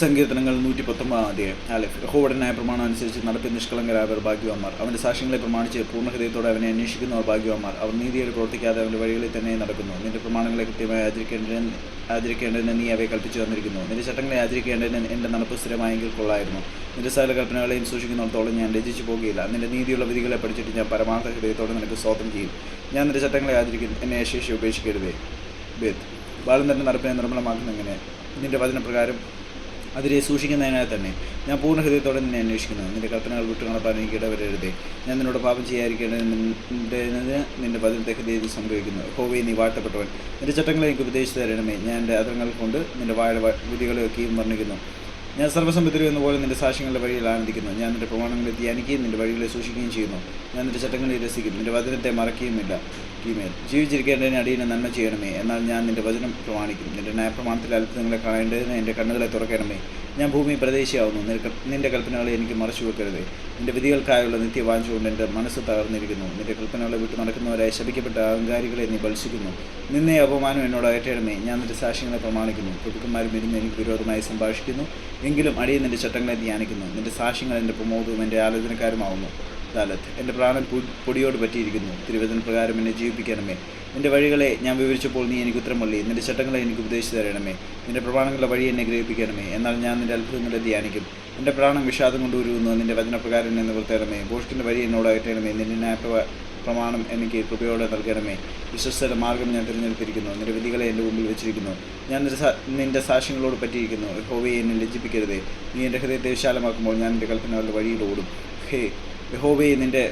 സങ്കീർത്തനങ്ങൾ നൂറ്റി പത്തൊമ്പതാം അധ്യായം. ആലിഫ് യഹോവടനായ പ്രമാണം അനുസരിച്ച് നടപ്പിൽ നിഷ്കളങ്കരായവർ ഭാഗ്യവാന്മാർ. അവന്റെ സാക്ഷ്യങ്ങളെ പ്രമാണിച്ച് പൂർണഹൃദയത്തോടെ അവനെ അന്വേഷിക്കുന്നവർ ഭാഗ്യവാന്മാർ. അവർ നീതിയോട് പ്രവർത്തിക്കാതെ അവന്റെ വഴികളിൽ തന്നെ നടക്കുന്നു. നിന്റെ പ്രമാണങ്ങളെ കൃത്യമായി ആചരിക്കേണ്ടതിന് ആചരിക്കേണ്ടതിന് നീ അവയെ കൽപ്പിച്ചു തന്നിരിക്കുന്നു. നിന്റെ ചട്ടങ്ങളെ ആചരിക്കേണ്ടതിന് എന്റെ നടപ്പ് സ്ഥിരമായെങ്കിൽ കൊള്ളായിരുന്നു. നിന്റെ സകല കൽപ്പനകളെയും സൂക്ഷിക്കുന്നിടത്തോളം ഞാൻ രചിച്ചു പോകുകയില്ല. നിന്റെ നീതിയുള്ള വിധികളെ പഠിച്ചിട്ട് ഞാൻ പരമാർത്ഥ ഹൃദയത്തോടെ നിനക്ക് സ്വാതന്ത്ര്യം ചെയ്യും. ഞാൻ നിന്റെ ചട്ടങ്ങളെ ആചരിക്കും എന്നെ ശേഷി ഉപേക്ഷിക്കരുതേ. ബേത്ത്. ബാലൻ തന്നെ നടപ്പിനെ നിർമ്മലമാക്കുന്ന എങ്ങനെ? നിന്റെ വചനപ്രകാരം അതിരെ സൂക്ഷിക്കുന്നതിനാൽ തന്നെ. ഞാൻ പൂർണ ഹൃദയത്തോടെ നിന്നെ അന്വേഷിക്കുന്നത് നിന്റെ കൽപ്പനകൾ വിട്ടു നടപ്പാൻ എനിക്ക് ഇടവരരുതേ. ഞാൻ നിന്നോട് പാപം ചെയ്യാതിരിക്കേണ്ടതിന് നിന്റെ വചനത്തെ ഹൃദയത്തിൽ സംഭവിക്കുന്നു ഹോവയെ നീ വാഴ്ത്തപ്പെട്ടവൻ. നിന്റെ ചട്ടങ്ങളെ എനിക്ക് ഉപദേശിച്ചു തരണമേ. ഞാൻ എന്റെ അതങ്ങൾ കൊണ്ട് നിന്റെ വാഴ വിധികളെയൊക്കെയും വർണിക്കുന്നു. ഞാൻ സർവസമ്പത്തിലും എന്ന പോലെ നിന്റെ സാക്ഷ്യങ്ങളുടെ വഴിയിൽ ആനന്ദിക്കുന്നു. ഞാൻ നിന്റെ പ്രമാണങ്ങളെ ധ്യാനിക്കുകയും നിന്റെ വഴികളെ സൂക്ഷിക്കുകയും ചെയ്യുന്നു. ഞാൻ നിന്റെ ചട്ടങ്ങളെ രസിക്കും നിന്റെ വചനത്തെ മറക്കുകയുമില്ല കീമേൽ. ജീവിച്ചിരിക്കേണ്ടതിന് അടിയനെ നന്മ ചെയ്യണമേ. എന്നാൽ ഞാൻ നിന്റെ വചനം പ്രമാണിക്കും. നിന്റെ ന്യായപ്രമാണത്തിൽ അത്ഭുതങ്ങളെ കാണേണ്ടതിന് എന്റെ കണ്ണുകളെ തുറക്കണമേ. ഞാൻ ഭൂമി പ്രദേശിയാവുന്നു. നിന്റെ കൽപ്പനകളെ എനിക്ക് മറച്ചു വെക്കരുതേ നിന്റെ വിധികൾക്കായുള്ള നിത്യവാഞ്ച കൊണ്ട് എന്റെ മനസ്സ് തകർന്നിരിക്കുന്നു. നിന്റെ കൽപ്പനകളെ വിട്ട് നടക്കുന്നവരായി ശപിക്കപ്പെട്ട അഹങ്കാരികളെ നീ ബൽസിക്കുന്നു നിന്നെ അപമാനം എന്നോട് അയറ്റേണമേ ഞാൻ നിന്റെ സാക്ഷ്യങ്ങളെ പ്രമാണിക്കുന്നു. പ്രഭുക്കന്മാരും ഇരുന്ന് എനിക്ക് വിരോധമായി സംഭാഷിക്കുന്നു. എങ്കിലും അടിയൻ നിന്റെ ചട്ടങ്ങളെ ധ്യാനിക്കുന്നു. നിന്റെ സാക്ഷ്യങ്ങൾ എന്റെ പ്രമോദവും എന്റെ ആലോചനക്കാരുമാവുന്നു. ദാലത്ത് എന്റെ പ്രാണൻ പൊടിയോട് പറ്റിയിരിക്കുന്നു. തിരുവചന പ്രകാരം എന്നെ ജീവിപ്പിക്കണമേ. നിന്റെ വഴികളെ ഞാൻ വിവരിച്ചപ്പോൾ നീ എനിക്ക് ഉത്തരം മള്ളി നിന്റെ ചട്ടങ്ങളെ എനിക്ക് ഉപദേശിച്ചു തരണമേ. നിന്റെ പ്രമാണങ്ങളുടെ വഴി എന്നെ ഗ്രഹിപ്പിക്കണമേ. എന്നാൽ ഞാൻ നിന്റെ അത്ഭുതങ്ങളെ ധ്യാനിക്കും. എന്റെ പ്രാണം വിഷാദം കൊണ്ടുവരുന്നു നിന്റെ വചനപ്രകാരം എന്നെ നിവർത്തണമേ ഭോഷ്കിന്റെ വഴി എന്നോട് അയറ്റണമേ നിന്റെ ന്യായ പ്രമാണം എനിക്ക് കൃപയോടെ നൽകണമേ. വിശ്വസ്തയുടെ മാർഗം ഞാൻ തിരഞ്ഞെടുത്തിരിക്കുന്നു നിന്റെ വിധികളെ എന്റെ മുമ്പിൽ വെച്ചിരിക്കുന്നു. ഞാൻ നിന്റെ സാക്ഷ്യങ്ങളോട് പറ്റിയിരിക്കുന്നു ഹോവയെ എന്നെ ലജ്ജിപ്പിക്കരുതേ. നീ എന്റെ ഹൃദയത്തെ വിശാലമാക്കുമ്പോൾ ഞാൻ എന്റെ കൽപ്പനകളുടെ വഴിയിൽ ഓടും. ഹേ യഹോവയെ നിന്റെ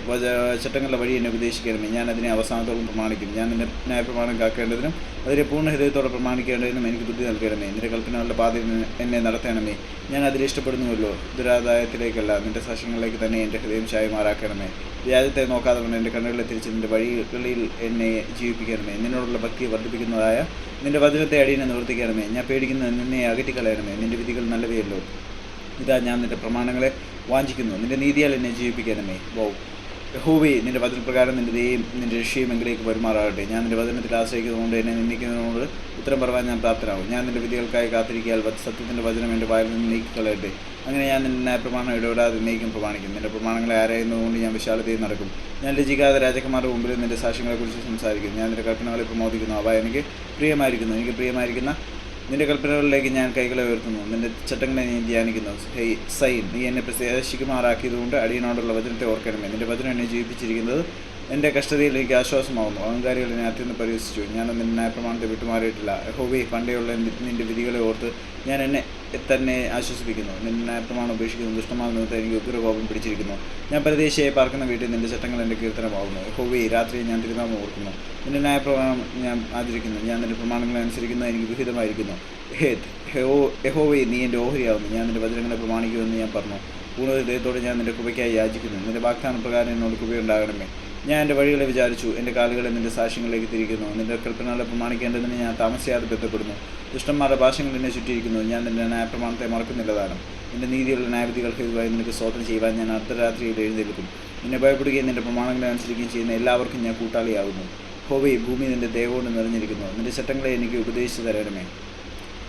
ചട്ടങ്ങളുടെ വഴി എന്നെ ഉപദേശിക്കണമേ. ഞാൻ അതിനെ അവസാനത്തോളം പ്രമാണിക്കും. ഞാൻ നിന്റെ ന്യായപ്രമാണം കാക്കേണ്ടതിനും അതിനെ പൂർണ ഹൃദയത്തോടെ പ്രമാണിക്കേണ്ടതിനും എനിക്ക് ബുദ്ധി നൽകണമേ. നിന്റെ കൽപ്പനകളുടെ പാതയിൽ എന്നെ നടത്തണമേ. ഞാൻ അതിൽ ഇഷ്ടപ്പെടുന്നുവല്ലോ. ദുരാദായത്തിലേക്കല്ല നിന്റെ സാക്ഷ്യങ്ങളിലേക്ക് തന്നെ എന്റെ ഹൃദയം ചായമാറാക്കണമേ. വ്യാജത്തെ നോക്കാതെ കൊണ്ട് എന്റെ കണ്ണുകളെ തിരിച്ച് നിന്റെ വഴികളിൽ എന്നെ ജീവിപ്പിക്കണമേ. നിന്നോടുള്ള ഭക്തി വർദ്ധിപ്പിക്കുന്നതായ നിന്റെ വചനത്തെ അടിയനെ നിവർത്തിക്കണമേ. ഞാൻ പേടിക്കുന്നത് നിന്നെ അകറ്റിക്കളയണമേ. നിന്റെ വിധികൾ നല്ലവയല്ലോ. ഇതാ ഞാൻ നിന്റെ പ്രമാണങ്ങളെ വാഞ്ചിക്കുന്നു. നിന്റെ നീതിയാൽ എന്നെ ജീവിപ്പിക്കണമേ. വൗ. യഹോവേ നിന്റെ വചനപ്രകാരം നിന്റെ ദൈവം നിന്റെ രക്ഷയും എങ്കിലേക്ക് പെരുമാറാകട്ടെ ഞാൻ നിന്റെ വചനത്തിൽ ആശ്രയിക്കുന്നതുകൊണ്ട് എന്നെ നിന്ദിക്കുന്നതിനോട് ഉത്തരം പറയാൻ ഞാൻ പ്രാപ്തനാകും. ഞാൻ നിന്റെ വിധികൾക്കായി കാത്തിരിക്കാൻ സത്യത്തിന്റെ വചനം എന്റെ വായിൽ നിന്ന് നീക്കിക്കളയട്ടെ. അങ്ങനെ ഞാൻ നിന്നെ പ്രമാണം ഇടപെടാതെ നീക്കും പ്രമാണിക്കും. നിന്റെ പ്രമാണങ്ങളെ ആരായുന്നതുകൊണ്ട് ഞാൻ വിശാലതയിൽ നടക്കും. ഞാൻ ലജിക്കാതെ രാജകുമാരുടെ മുമ്പിൽ നിന്റെ സാക്ഷ്യങ്ങളെക്കുറിച്ച് സംസാരിക്കും. ഞാൻ നിന്റെ കൽപ്പനകളെ പ്രമോദിക്കുന്നു. അവ എനിക്ക് പ്രിയമായിരിക്കുന്നു. എനിക്ക് പ്രിയമായിരിക്കുന്ന നിന്റെ കൽപ്പനകളിലേക്ക് ഞാൻ കൈകളെ ഉയർത്തുന്നു. നിന്റെ ചട്ടങ്ങളെ നീ ധ്യാനിക്കുന്നു. ഹൈ സൈൻ നീ എന്നെ പ്രത്യേകിക്കുമാറാക്കിയതുകൊണ്ട് അടിയനോടുള്ള വചനത്തെ ഓർക്കണമേ. നിന്റെ വചനം എന്നെ ജീവിപ്പിച്ചിരിക്കുന്നത് എന്റെ കസ്റ്റഡിയിൽ എനിക്ക് ആശ്വാസമാകുന്നു അഹങ്കാരികൾ എന്നെ അത്യന്ത് പരിഹസിച്ചു. ഞാൻ നിന്റെ ന്യായപ്രമാണത്തെ വിട്ടുമാറിയിട്ടില്ല. ഹോബി പണ്ടേയുള്ള നിന്റെ വിധികളെ ഓർത്ത് ഞാൻ എന്നെ തന്നെ ആശ്വസിപ്പിക്കുന്നു. നിന്റെ ന്യായപ്രമാണം ഉപേക്ഷിക്കുന്നു. ദുഷ്ടമായ നിമിത്തം എനിക്ക് ഉഗ്രകോപം പിടിച്ചിരിക്കുന്നു. ഞാൻ പരദേശിയായി പാർക്കുന്ന വീട്ടിൽ നിന്റെ ചട്ടങ്ങൾ എന്റെ കീർത്തനമാകുന്നു. ഹോബി രാത്രി ഞാൻ തിരുനാമം ഓർക്കുന്നു. നിന്റെ ന്യായപ്രമാണം ഞാൻ ആചരിക്കുന്നു. ഞാൻ നിന്റെ പ്രമാണങ്ങളെ അനുസരിക്കുന്നത് എനിക്ക് വിഹിതമായിരിക്കുന്നു. യഹോവേ നീ എന്റെ ഓഹരിയാവുന്നു. ഞാൻ നിന്റെ വചനങ്ങളെ പ്രമാണിക്കുമെന്ന് ഞാൻ പറഞ്ഞു. പൂർണ ഹൃദയത്തോടെ ഞാൻ നിന്റെ കുപയ്ക്കായി യാചിക്കുന്നു. നിന്റെ വാഗ്ദാന പ്രകാരം എന്നോട് കൃപയുണ്ടാകണമേ. ഞാൻ എന്റെ വഴികളെ വിചാരിച്ചു എന്റെ കാലുകളെ നിന്റെ സാക്ഷ്യങ്ങളിലേക്ക് തിരിക്കുന്നു. നിന്റെ കൽപ്പനകളെ പ്രമാണിക്കേണ്ടതിന് ഞാൻ താമസിയാതെ ബന്ധപ്പെടുന്നു. ദുഷ്ടന്മാരുടെ ഭാഷകൾ എന്നെ ചുറ്റിയിരിക്കുന്നു. ഞാൻ നിന്റെ ന്യായപ്രമാണത്തെ മറക്കുന്നില്ലതാണ് നിന്റെ നീതിയുള്ള ന്യായവിധികൾക്ക് ഇതുവായി നിനക്ക് സ്വതന്ത്രം ചെയ്യുവാൻ ഞാൻ അർദ്ധരാത്രിയിൽ എഴുന്നേൽക്കും. നിന്നെ ഭയപ്പെടുകയും നിന്റെ പ്രമാണങ്ങളെ അനുസരിക്കുകയും ചെയ്യുന്ന എല്ലാവർക്കും ഞാൻ കൂട്ടാളിയാകുന്നു ഹോവി ഭൂമി നിന്റെ ദേഹകൊണ്ട് നിറഞ്ഞിരിക്കുന്നു. നിന്റെ ചട്ടങ്ങളെ എനിക്ക് ഉപദേശിച്ചു തരണമേ.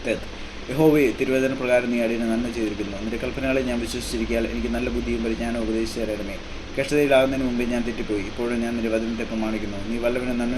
തെത്ത്. യഹോവേ തിരുവേദന പ്രകാരം നീ അടിയനെ നന്മ ചെയ്തിരിക്കുന്നു. നിന്റെ കൽപ്പനകളെ ഞാൻ വിശ്വസിച്ചിരിക്കാൻ എനിക്ക് നല്ല ബുദ്ധിയും പരിജ്ഞാനവും ഉപദേശിച്ചു തരണമേ കഷ്ടതയിലാകുന്നതിന് മുമ്പേ ഞാൻ തെറ്റിപ്പോയി. ഇപ്പോഴും ഞാൻ നിന്റെ വചനത്തെ പ്രമാണിക്കുന്നു. നീ വല്ലവനും നന്മ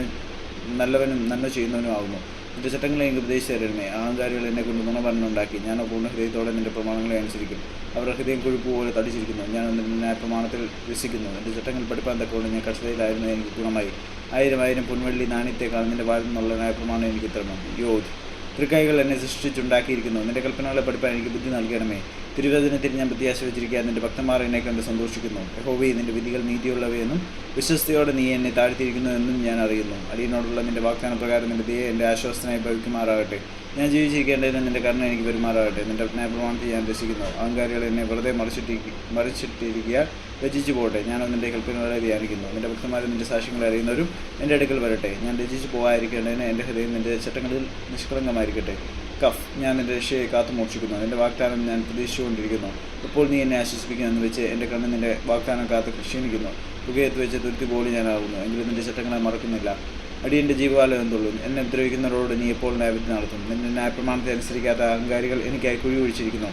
നല്ലവനും നന്മ ചെയ്യുന്നവനും ആകുന്നു. നിന്റെ ചട്ടങ്ങളെ എനിക്ക് ഉപദേശിച്ചു തരണമേ അഹങ്കാരികൾ എന്നെ കൊണ്ട് നുണപറഞ്ഞുണ്ടാക്കി ഞാൻ പൂർണ ഹൃദയത്തോടെ നിന്റെ പ്രമാണങ്ങളെ അനുസരിക്കും. അവർ ഹൃദയം കൊഴുപ്പ് പോലെ തടിച്ചിരിക്കുന്നു. ഞാൻ നിന്റെ പ്രമാണത്തിൽ രസിക്കുന്നു. നിന്റെ ചട്ടങ്ങൾ പഠിപ്പാൻ തക്കോണ്ട് ഞാൻ കഷ്ടതയിലായിരുന്നു എനിക്ക് ഗുണമായി. ആയിരം ആയിരം പൊൻവെള്ളി നാണ്യത്തെക്കാൾ നിന്റെ വായിൽ നിന്നുള്ള ന്യായപ്രമാണം എനിക്ക് തരണം. യോധ് തൃക്കൈകൾ എന്നെ സൃഷ്ടിച്ചുണ്ടാക്കിയിരിക്കുന്നു. നിന്റെ കൽപ്പനകളെ പഠിപ്പാൻ എനിക്ക് ബുദ്ധി നൽകണമേ. തിരുവചനത്തിൽ ഞാൻ പ്രത്യാശ വെച്ചിരിക്കാൻ നിന്റെ ഭക്തന്മാർ എന്നെ കണ്ട് സന്തോഷിക്കുന്നു. യഹോവേ നിന്റെ വിധികൾ നീതിയുള്ളവയെന്നും വിശ്വസ്തയോടെ നീ എന്നെ താഴ്ത്തിയിരിക്കുന്നു എന്നും ഞാൻ അറിയുന്നു. അടിയനോടുള്ള നിന്റെ വാഗ്ദാന പ്രകാരം നിന്റെ ദയെ എന്റെ ആശ്വാസനായി ഭവിക്കുമാറാകട്ടെ. ഞാൻ ജീവിച്ചിരിക്കേണ്ടതിന് നിന്റെ കരുണ എനിക്ക് പെരുമാറാകട്ടെ. നിന്റെ ന്യായപ്രമാണത്തെ ഞാൻ രസിക്കുന്നു. അഹങ്കാരികൾ എന്നെ വെറുതെ മറിച്ചിട്ടി മറിച്ചിട്ടിരിക്കുക രചിച്ചു പോകട്ടെ. ഞാനത് നിന്റെ കൽപ്പനകളെ ധ്യാനിക്കുന്നു. നിന്റെ ഭക്തന്മാരും നിന്റെ സാക്ഷ്യങ്ങളെ അറിയുന്നവരും എന്റെ അടുക്കൽ വരട്ടെ. ഞാൻ രചിച്ചു പോകാതിരിക്കേണ്ടതിന് എന്റെ ഹൃദയം നിന്റെ ചട്ടങ്ങളിൽ നിഷ്കളങ്കമായിരിക്കട്ടെ. കഫ് ഞാൻ നിന്റെ രക്ഷയെ കാത്തു മോക്ഷിക്കുന്നു. നിന്റെ വാഗ്ദാനം ഞാൻ പ്രതീക്ഷിച്ചുകൊണ്ടിരിക്കുന്നു. ഇപ്പോൾ നീ എന്നെ ആശ്വസിപ്പിക്കുമെന്ന് വെച്ച് എന്റെ കണ്ണ് നിന്റെ വാഗ്ദാനം കാത്ത് ക്ഷീണിക്കുന്നു. പുകയത്ത് വെച്ച് തുരുത്തി പോലെ ഞാനാകുന്നു എങ്കിലും നിന്റെ ചട്ടങ്ങളെ മറക്കുന്നില്ല. അടിയന്റെ ജീവകാലം എന്തുള്ളൂ? എന്നെ ഉപദ്രവിക്കുന്നവരോട് നീ എപ്പോൾ ന്യായവിധി നടത്തും? നിന്റെ ന്യായപ്രമാണത്തെ അനുസരിക്കാത്ത അഹങ്കാരികൾ എനിക്കായി കുഴി ഒഴിച്ചിരിക്കുന്നു.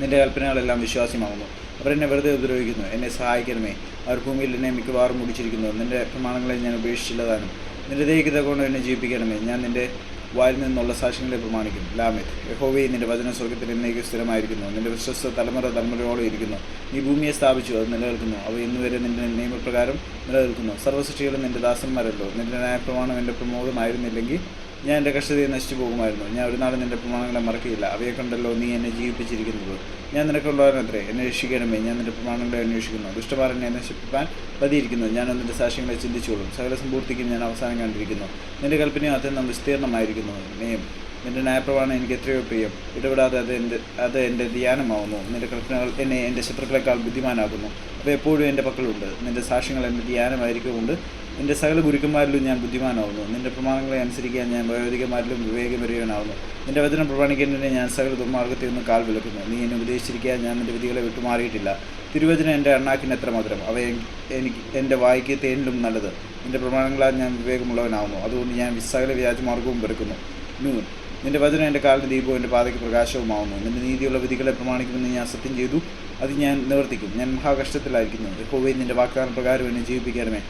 നിന്റെ കൽപ്പനകളെല്ലാം വിശ്വാസ്യമാകുന്നു. അവർ എന്നെ വെറുതെ ഉപദ്രവിക്കുന്നു. എന്നെ സഹായിക്കണമേ. അവർ ഭൂമിയിൽ എന്നെ മിക്കവാറും മുടിച്ചിരിക്കുന്നു. നിന്റെ പ്രമാണങ്ങളെ ഞാൻ ഉപേക്ഷിച്ചില്ലതാനും നിന്റെ ദേഹികത കൊണ്ട് എന്നെ ജീവിപ്പിക്കണമേ. ഞാൻ നിന്റെ വായിൽ നിന്നുള്ള സാക്ഷ്യങ്ങളെ പ്രമാണിക്കുന്നു. ലാമിത് യഹോവി നിന്റെ വചന സ്വർഗത്തിൽ എന്നേക്ക് സ്ഥിരമായിരിക്കുന്നു. നിന്റെ വിശ്വസ്ത തലമുറ തലമുറയോളം ഇരിക്കുന്നു. നീ ഭൂമിയെ സ്ഥാപിച്ചു അത് നിലനിൽക്കുന്നു. അവ ഇന്നുവരെ നിന്റെ നിയമപ്രകാരം നിലനിൽക്കുന്നു. സർവസൃഷ്ടികളും നിന്റെ ദാസന്മാരല്ലോ. നിന്റെ ന്യായപ്രമാണം എന്റെ പ്രമോദമായിരുന്നില്ലെങ്കിൽ ഞാൻ എന്റെ കഷ്ടതയെ നശിച്ചു പോകുമായിരുന്നു. ഞാൻ ഒരു നാളും നിന്റെ പ്രമാണങ്ങളെ മറക്കുകയില്ല. അവയെ കണ്ടല്ലോ നീ എന്നെ ജീവിപ്പിച്ചിരിക്കുന്നത്. ഞാൻ നിനക്കുള്ളവനത്രേ എന്നെ രക്ഷിക്കണമേ. ഞാൻ നിന്റെ പ്രമാണങ്ങളെ അന്വേഷിക്കുന്നു. ദുഷ്ടമാരനെ നശിപ്പിക്കാൻ പതിയിരിക്കുന്നു ഞാൻ നിന്റെ സാക്ഷ്യങ്ങളെ ചിന്തിച്ചോളും. സകല സമ്പൂർത്തിക്കും ഞാൻ അവസാനം കണ്ടിരിക്കുന്നു. നിന്റെ കൽപ്പനയും അത്യന്തം വിസ്തീർണമായിരിക്കുന്നു. നെയ്യം നിന്റെ നയപ്രമാണം എനിക്ക് എത്രയോ പ്രിയം. ഇടപെടാതെ അത് എന്റെ അത് എന്റെ ധ്യാനമാവുന്നു. നിന്റെ കൽപ്പനകൾ എന്നെ എന്റെ ശത്രുക്കളെക്കാൾ ബുദ്ധിമാനാകുന്നു അപ്പോൾ എപ്പോഴും എന്റെ പക്കലുണ്ട്. നിന്റെ സാക്ഷ്യങ്ങൾ എന്റെ ധ്യാനമായിരിക്കുമുണ്ട് എന്റെ സകല ഗുരുക്കന്മാരിലും ഞാൻ ബുദ്ധിമാനാവുന്നു. നിന്റെ പ്രമാണങ്ങളെ അനുസരിക്കാൻ ഞാൻ വയോധികന്മാരിലും വിവേകപരിയനാവുന്നു നിന്റെ വചനം പ്രമാണിക്കേണ്ടതിനെ ഞാൻ സകല ദുർമാർഗത്തിൽ നിന്ന് കാൽ വിലക്കുന്നു. നീ എന്നെ ഉപദേശിച്ചിരിക്കാൻ ഞാൻ നിന്റെ വിധികളെ വിട്ടുമാറിയിട്ടില്ല. തിരുവചനം എന്റെ എണ്ണാക്കിന് എത്ര മധുരം? അവ എനിക്ക് എന്റെ വായിക്ക് തേനിലും നല്ലത്. നിന്റെ പ്രമാണങ്ങളാൽ ഞാൻ വിവേകമുള്ളവനാവുന്നു. അതുകൊണ്ട് ഞാൻ സകല വ്യാജമാർഗവും വെറുക്കുന്നു നൂൻ. നിന്റെ വചനം എന്റെ കാലിന് ദീപവും എന്റെ പാതയ്ക്ക് പ്രകാശവുമാവുന്നു. നിന്റെ നീതിയുള്ള വിധികളെ പ്രമാണിക്കുമെന്ന് ഞാൻ സത്യം ചെയ്തു. അത് ഞാൻ നിവർത്തിക്കും. ഞാൻ മഹാകഷ്ടത്തിലായിരിക്കുന്നു. എപ്പോഴും നിന്റെ വാഗ്ദാന പ്രകാരം എന്നെ ജീവിപ്പിക്കണമേ.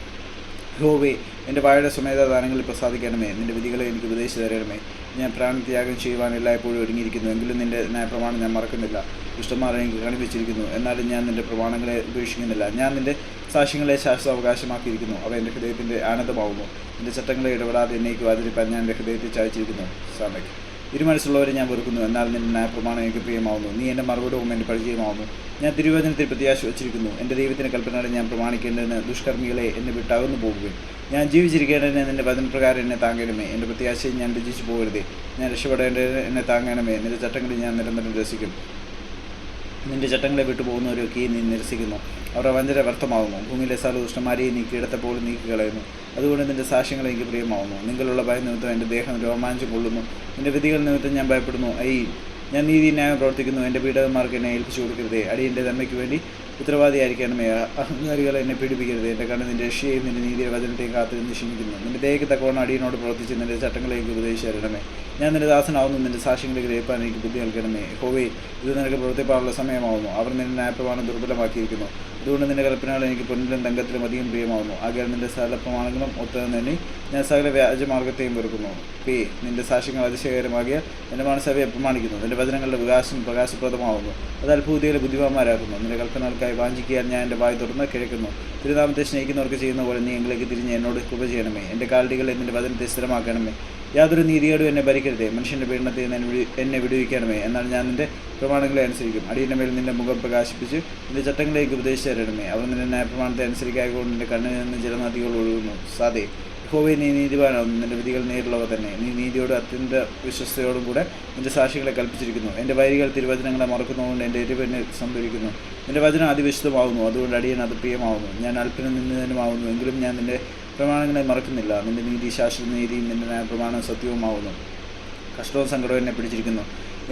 യഹോവേ എന്റെ വായുടെ സമേതദാനങ്ങളിൽ പ്രസാദിക്കണമേ. നിന്റെ വിധികളെ എനിക്ക് ഉപദേശിച്ചു തരണമേ. ഞാൻ പ്രാണത്യാഗം ചെയ്യുവാൻ എല്ലായ്പ്പോഴും ഒരുങ്ങിയിരിക്കുന്നു. എങ്കിലും നിന്റെ ന്യായപ്രമാണം ഞാൻ മറക്കുന്നില്ല. ദുഷ്ടന്മാർ എനിക്ക് കാണിപ്പിച്ചിരിക്കുന്നു എന്നാലും ഞാൻ നിന്റെ പ്രമാണങ്ങളെ ഉപേക്ഷിക്കുന്നില്ല. ഞാൻ നിന്റെ സാക്ഷ്യങ്ങളെ ശാശ്വത അവകാശമാക്കിയിരിക്കുന്നു അവ എന്റെ ഹൃദയത്തിന്റെ ആനന്ദമാവുന്നു എന്റെ ചട്ടങ്ങളെ ഇടപെടാതെ എന്നേക്കും അതിരിപ്പാൻ ഞാൻ എന്റെ ഹൃദയത്തിൽ ചായച്ചിരിക്കുന്നു. സാമയ്ക്ക് ഇരുമനസ്സുള്ളവരെ ഞാൻ വെറുക്കുന്നു. എന്നാൽ നിന്റെ ന്യായപ്രമാണം എനിക്ക് പ്രിയമാവുന്നു. നീ എന്റെ മറുപടവും എന്റെ പരിചയമാവുന്നു. ഞാൻ തിരുവചനത്തിൽ പ്രത്യാശ വച്ചിരിക്കുന്നു എന്റെ ദൈവത്തിന്റെ കൽപ്പനകളെ ഞാൻ പ്രമാണിക്കേണ്ടതിന് ദുഷ്കർമ്മികളെ എന്നെ വിട്ടകന്നു പോകുകയും ഞാൻ ജീവിച്ചിരിക്കേണ്ടതിന് നിന്റെ വചനപ്രകാരം എന്നെ താങ്ങണമേ. എന്റെ പ്രത്യാശയെ ഞാൻ രചിച്ചു പോകരുതേ. ഞാൻ രക്ഷപ്പെടേണ്ടതിന് എന്നെ താങ്ങണമേ. നിന്റെ ചട്ടങ്ങളിൽ ഞാൻ നിരന്തരം രസിക്കും. നിന്റെ ചട്ടങ്ങളെ വിട്ടു പോകുന്നവരൊക്കെ നീ നിരസിക്കുന്നു. അവരുടെ വഞ്ചന വ്യർത്ഥമാകുന്നു ഭൂമിയിലെ സകല ദുഷ്ടന്മാരെയും നീ കിടത്തപ്പോൾ നീക്കി കളയുന്നു അതുകൊണ്ട് നിന്റെ സാക്ഷ്യങ്ങൾ എനിക്ക് പ്രിയമാവുന്നു. നിങ്ങളുള്ള ഭയം നിമിത്തം എന്റെ ദേഹം രോമാഞ്ചം കൊള്ളുന്നു. നിന്റെ വിധികൾ നിമിത്തം ഞാൻ ഭയപ്പെടുന്നു. ഐ ഞാൻ നീതി ന്യായം പ്രവർത്തിക്കുന്നു. എന്റെ പീഡകന്മാർക്ക് എന്നെ ഏൽപ്പിച്ചു കൊടുക്കരുതേ. അടിയന്റെ നന്മയ്ക്ക് വേണ്ടി ഉത്തരവാദിയായിരിക്കണമേ അഹങ്കാരികൾ എന്നെ പീഡിപ്പിക്കരുത്. എന്റെ കണ്ണ് നിന്റെ രക്ഷയെയും നിന്റെ നീതിയുടെ വചനത്തെയും കാത്തു നിന്ന് ക്ഷമിക്കുന്നു നിന്റെ ദേഹക്ക് തക്കവണ്ണം അടിയനോട് പ്രവർത്തിച്ച് നിന്റെ ചട്ടങ്ങളേക്ക് തരണമേ. ഞാൻ നിന്റെ ദാസനാവുന്നു. നിന്റെ സാക്ഷ്യങ്ങളെ ഗ്രഹിപ്പാൻ എനിക്ക് ബുദ്ധി നൽകണമേ. ഹോവേ ഇത് നിനക്ക് പ്രവർത്തിപ്പാനുള്ള സമയമാവുന്നു. അവർ നിന്റെ ന്യായപ്രമാണം ദുർബലമാക്കിയിരിക്കുന്നു. അതുകൊണ്ട് നിന്റെ കൽപ്പനകൾ എനിക്ക് പൊന്നിലും തങ്കത്തിലും അധികം പ്രിയമാവുന്നു. ആകയാൽ നിന്റെ സകല പ്രമാണങ്ങളും തന്നെ ഞാൻ സകല വ്യാജമാർഗത്തെയും വെറുക്കുന്നു. പേ നിന്റെ സാക്ഷ്യങ്ങൾ അതിശയകരമാകിയ എന്റെ മനസ്സവയെ അപമാനിക്കുന്നു. നിന്റെ വചനങ്ങളുടെ വികാസം പ്രകാശപ്രദമാവുന്നു. അത് അത്ഭുതയിലെ ബുദ്ധിമാന്മാരാക്കുന്നു. നിന്റെ കൽപ്പനകൾക്കായി വാഞ്ചിക്കാൻ ഞാൻ എന്റെ വായി തുറന്ന് കിഴക്കുന്നു തിരുനാമത്തെ സ്നേഹിക്കുന്നവർക്ക് ചെയ്യുന്ന പോലെ നീ എങ്കിലേക്ക് തിരിഞ്ഞ് എന്നോട് കൃപ ചെയ്യണമേ. എന്റെ കാലടികൾ എന്നിന്റെ വചനത്തെ സ്ഥിരമാക്കണമേ. യാതൊരു നീതിയോടും എന്നെ ഭരിക്കരുതേ. മനുഷ്യന്റെ പീഡനത്തിൽ നിന്ന് എന്നെ വിടി- എന്നെ വിടുവിക്കണമേ. എന്നാൽ ഞാൻ നിന്റെ പ്രമാണങ്ങളെ അനുസരിക്കും. അടിയന്റെ മേൽ നിന്റെ മുഖം പ്രകാശിപ്പിച്ച് നിന്റെ ചട്ടങ്ങളിലേക്ക് ഉപദേശിച്ചു തരണമേ. അവർ നിന്റെ ന്യായപ്രമാണത്തെ അനുസരിക്കായതുകൊണ്ട് നിന്റെ കണ്ണിൽ നിന്ന് ജലനദികൾ ഒഴുകുന്നു. സാധേ യഹോവേ നീ നീതിവാനാവും നിന്റെ വിധികൾ നേരിടുള്ളവ തന്നെ. നീ നീതിയോട് അത്യന്ത വിശ്വസ്തയോടും കൂടെ നിന്റെ സാക്ഷികളെ കൽപ്പിച്ചിരിക്കുന്നു. എന്റെ വൈരികൾ തിരുവചനങ്ങളെ മറക്കുന്നതുകൊണ്ട് എന്റെ എരിവ് എന്നെ സംഭരിക്കുന്നു. നിന്റെ വചനം അതിവിശുദ്ധമാവുന്നു. അതുകൊണ്ട് അടിയൻ അത് പ്രിയമാവുന്നു. ഞാൻ അല്പനം നിന്നതിനുമാവുന്നു എങ്കിലും ഞാൻ നിന്റെ പ്രമാണങ്ങളെ മറക്കുന്നില്ല. നിന്റെ നീതി ശാശ്വത നീതിയും നിന്റെ ന്യായ പ്രമാണം സത്യവുമാവുന്നു കഷ്ടവും സങ്കടവും എന്നെ പിടിച്ചിരിക്കുന്നു.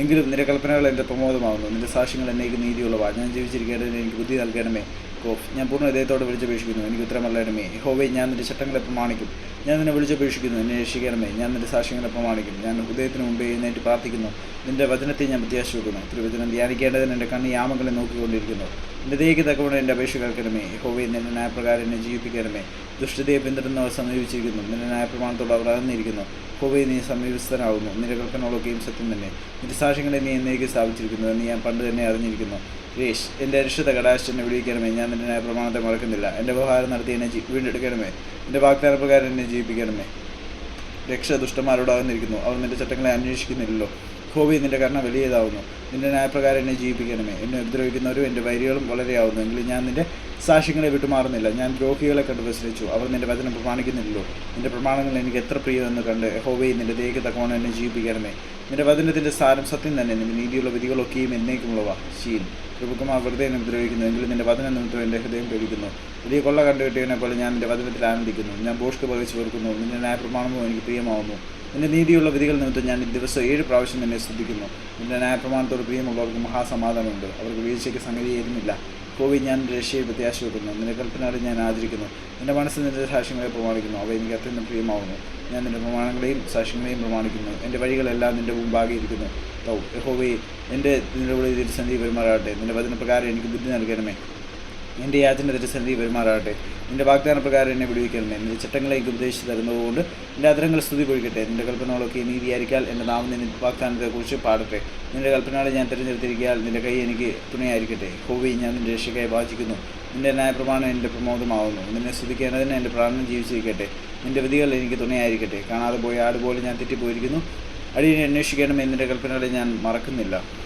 എങ്കിലും നിന്റെ കൽപ്പനകൾ എന്റെ പ്രമോദമാകുന്നു നിന്റെ സാക്ഷ്യങ്ങൾ എന്നേക്ക് നീതിയുള്ളവ. ഞാൻ ജീവിച്ചിരിക്കേണ്ടതിന് എനിക്ക് ബുദ്ധി നൽകണമേ. കോഫ് ഞാൻ പൂർണ ഹൃദയത്തോടെ വിളിച്ചപേക്ഷിക്കുന്നു. എനിക്ക് ഉത്തരമല്ലണമേ ഹോവേ ഞാൻ നിന്റെ ചട്ടങ്ങളെ പ്രമാണിക്കും. ഞാൻ നിന്നെ വിളിച്ചപേക്ഷിക്കുന്നു എന്നെ രക്ഷിക്കണമേ. ഞാൻ നിന്റെ സാക്ഷ്യങ്ങളെ പ്രമാണിക്കും. ഞാൻ ഹൃദയത്തിന് മുമ്പേ എഴുന്നേറ്റ് പ്രാർത്ഥിക്കുന്നു. നിന്റെ വചനത്തെ ഞാൻ പ്രത്യാശ വെക്കുന്നു തിരുവചനം ധ്യാനിക്കേണ്ടതിന് എന്റെ കണ്ണ് യാമങ്ങളെ നോക്കിക്കൊണ്ടിരിക്കുന്നു. എന്റെ ദേഹിക്ക് തക്കവണ്ണം എന്റെ അപേക്ഷ കേൾക്കണമേ. ഹോവേ നിന്റെ ന്യായപ്രകാരം എന്നെ ജീവിപ്പിക്കണമേ. ദുഷ്ടതയെ പിന്തുടരുന്നവർ സമീപിച്ചിരിക്കുന്നു. നിന്റെ ന്യായപ്രമാണത്തോട് അവർ അകന്നിരിക്കുന്നു. ഹോവേ നീ സമീപസ്ഥനാകുന്നു. നിന്റെ കൽപ്പനകളൊക്കെയും സത്യം തന്നെ. നിന്റെ സാക്ഷ്യങ്ങളെ നീ എന്നേക്ക് സ്ഥാപിച്ചിരിക്കുന്നു. എന്ന് ഞാൻ പണ്ട് തന്നെ അറിഞ്ഞിരിക്കുന്നു. രേഷ് എന്റെ അരിഷ്ടത കടാശ് എന്നെ വിളിക്കണമേ ഞാൻ നിന്റെ ന്യായപ്രമാണത്തെ മറക്കുന്നില്ല. എന്റെ വ്യവഹാരം നടത്തി എന്നെ വീണ്ടെടുക്കണമേ എന്റെ വാഗ്ദാന പ്രകാരം എന്നെ ജീവിപ്പിക്കണമേ. രക്ഷ ദുഷ്ടന്മാരോടാകുന്നിരിക്കുന്നു അവർ നിന്റെ ചട്ടങ്ങളെ അന്വേഷിക്കുന്നില്ലല്ലോ. ഹോബി നിന്റെ കർണ വലിയതാവുന്നു നിന്റെ ന്യായപ്രകാരം എന്നെ ജീവിപ്പിക്കണമേ. എന്നെ ഉപദ്രവിക്കുന്നവരും എന്റെ വൈരികളും വളരെയാവുന്നു. എങ്കിലും ഞാൻ നിന്റെ സാക്ഷ്യങ്ങളെ വിട്ടുമാറുന്നില്ല. ഞാൻ ദ്രോഹികളെ കണ്ട് വിസ്തരിച്ചു അവർ നിന്റെ വചനം പ്രമാണിക്കുന്നില്ലല്ലോ. നിന്റെ പ്രമാണങ്ങൾ എനിക്ക് എത്ര പ്രിയമെന്ന് കണ്ട് ഹോബി നിന്റെ ദേഹത്ത് തക്കവണ്ണം എന്നെ ജീവിപ്പിക്കണമേ. നിന്റെ വചനത്തിന്റെ സാരം സത്യം തന്നെ. നിന്റെ നീതിയുള്ള വിധികളൊക്കെയും എന്നേക്കുമുള്ളവ. ശീൻ പ്രഭുക്കന്മാർ വെറുതെ എന്നെ ഉപദ്രവിക്കുന്നു. എങ്കിലും നിന്റെ വചന നിമിത്തം എന്റെ ഹൃദയം പേടിക്കുന്നു വലിയ കൊള്ള കണ്ടുകിട്ടിയവനെ പോലെ ഞാൻ എന്റെ വചനത്തിൽ ആനന്ദിക്കുന്നു. ഞാൻ ബോഷ്ക്ക് പകച്ചു വെറുക്കുന്നു. നിന്റെ ന്യായപ്രമാണമോ എനിക്ക് പ്രിയമാവുന്നു. നിന്റെ നീതിയുള്ള വിധികൾ നിമിത്തം ഞാൻ ദിവസം ഏഴ് പ്രാവശ്യം നിന്നെ ശ്രദ്ധിക്കുന്നു നിന്റെ ന്യായപ്രമാണത്തോട് പ്രിയമുള്ളവർക്ക് മഹാസമാധാനമുണ്ട്. അവർക്ക് വീഴ്ചയ്ക്ക് സംഗതി ഏതുമില്ല കോവി ഞാൻ രക്ഷയെ പ്രത്യാശ വെക്കുന്നു നിന്റെ കൽപ്പനകളെ ഞാൻ ആദരിക്കുന്നു. എന്റെ മനസ്സിൽ നിന്റെ സാക്ഷ്യങ്ങളെ പ്രമാണിക്കുന്നു. അവ എനിക്ക് അത്യന്തം പ്രിയമാവുന്നു. ഞാൻ നിന്റെ പ്രമാണങ്ങളെയും സാക്ഷ്യങ്ങളെയും പ്രമാണിക്കുന്നു. എന്റെ വഴികളെല്ലാം നിന്റെ മുമ്പാകിയിരിക്കുന്നു തൗ യഹോവേ എന്റെ കൂടെ തിരുസന്ധി പെരുമാറാട്ടെ നിന്റെ വചനപ്രകാരം എനിക്ക് ബുദ്ധി നൽകണമേ. എന്റെ യാചന തിരുസന്ധി പെരുമാറാട്ടെ എന്റെ വാഗ്ദാന പ്രകാരം എന്നെ വിടുവിക്കണമേ എന്റെ ചട്ടങ്ങളെ എനിക്ക് ഉപദേശിച്ച് തരുന്നതുകൊണ്ട് എന്റെ അതിരങ്ങൾ സ്തുതി പൊഴിക്കട്ടെ. എന്റെ കൽപ്പനകളൊക്കെ നീതിയായിരിക്കാൽ എന്റെ നാമം നിന്റെ വാഗ്ദാനത്തെക്കുറിച്ച് പാടട്ടെ. നിന്റെ കൽപ്പനകളെ ഞാൻ തിരഞ്ഞെടുത്തിരിക്കാൽ നിന്റെ കൈ എനിക്ക് തുണയായിരിക്കട്ടെ. ഹോവി ഞാൻ നിന്റെ രക്ഷയ്ക്കായി വാചിക്കുന്നു. നിന്റെ ന്യായപ്രമാണം എന്റെ പ്രമോദമാവുന്നു. നിന്നെ സ്തുതിക്കേണ്ടതിന് എന്റെ പ്രാണനം ജീവിച്ചിരിക്കട്ടെ. നിന്റെ വിധികൾ എനിക്ക് തുണയായിരിക്കട്ടെ. കാണാതെ പോയ ആടുപോലെ ഞാൻ തെറ്റിപ്പോയിരിക്കുന്നു. അടിയെ അന്വേഷിക്കണമേ നിന്റെ കൽപ്പനകളെ ഞാൻ മറക്കുന്നില്ല.